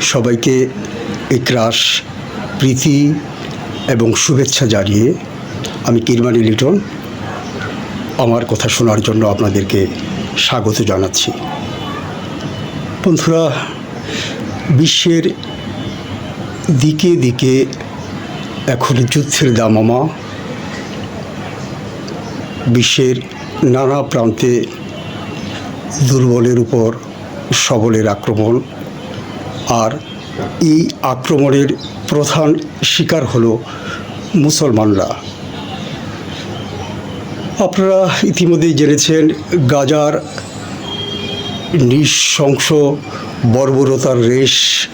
সবাইকে ইকরাস প্রীতি এবং শুভেচ্ছা জানিয়ে আমি কিরমানি লিটন আমার কথা শোনার জন্য আপনাদেরকে স্বাগত জানাচ্ছি। বন্ধুরা, বিশ্বের দিকে দিকে এখন যুদ্ধের দামামা। বিশ্বের নানা প্রান্তে দুর্বলের উপর সবলের আক্রমণ। আর এই আক্রমণের প্রধান শিকার হলো মুসলমানরা। আপনারা ইতিমধ্যেই জেনেছেন গাজার নৃশংস বর্বরতার রেশ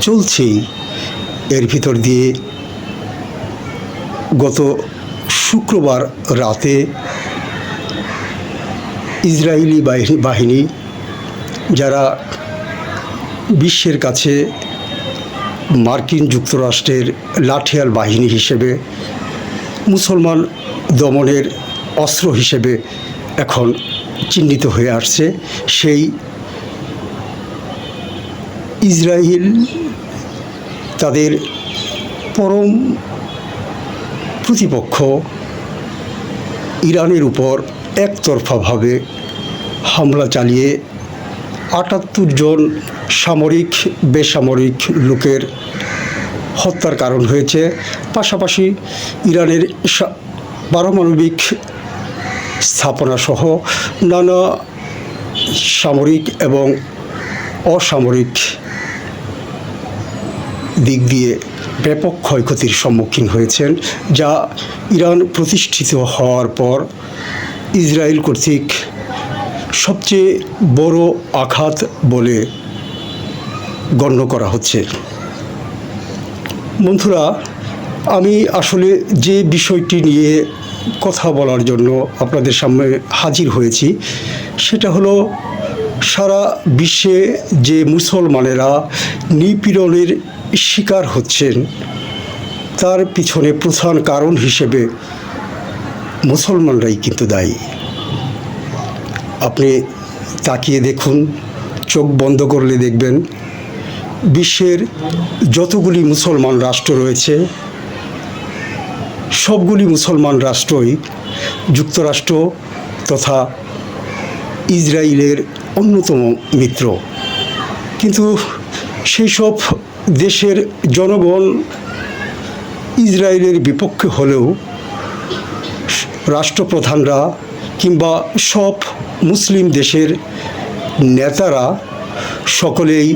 চলছেই। এর ভিতর দিয়ে গত শুক্রবার রাতে ইসরায়েলি বাহিনী বাহিনী যারা বিশ্বের কাছে মার্কিন যুক্তরাষ্ট্রের লাঠিয়াল বাহিনী হিসেবে, মুসলমান দমনের অস্ত্র হিসেবে এখন চিহ্নিত হয়ে আসছে। সেই ইসরায়েল তাদের পরম প্রতিপক্ষ ইরানের উপর একতরফাভাবে হামলা চালিয়ে আটাত্তর জন সামরিক, বেসামরিক লোকের হত্যার কারণ হয়েছে। পাশাপাশি ইরানের পারমাণবিক স্থাপনাসহ নানা সামরিক এবং অসামরিক দিক দিয়ে ব্যাপক ক্ষয়ক্ষতির সম্মুখীন হয়েছেন, যা ইরান প্রতিষ্ঠিত হওয়ার পর ইসরায়েল কর্তৃক সবচেয়ে বড় আঘাত বলে গণ্য করা হচ্ছে। বন্ধুরা, আমি আসলে যে বিষয়টি নিয়ে কথা বলার জন্য আপনাদের সামনে হাজির হয়েছি, সেটা হলো সারা বিশ্বে যে মুসলমানেরা নিপীড়নের শিকার হচ্ছেন, তার পিছনে প্রধান কারণ হিসেবে মুসলমানরাই কিন্তু দায়ী। আপনি তাকিয়ে দেখুন, চোখ বন্ধ করলে দেখবেন, বিশ্বের যতগুলি মুসলমান রাষ্ট্র রয়েছে, সবগুলি মুসলমান রাষ্ট্রই যুক্তরাষ্ট্র তথা ইসরায়েলের অন্যতম মিত্র। কিন্তু সেই সব দেশের জনগণ ইসরায়েলের বিপক্ষে হলেও রাষ্ট্রপ্রধানরা কিংবা সব মুসলিম দেশের নেতারা সকলেই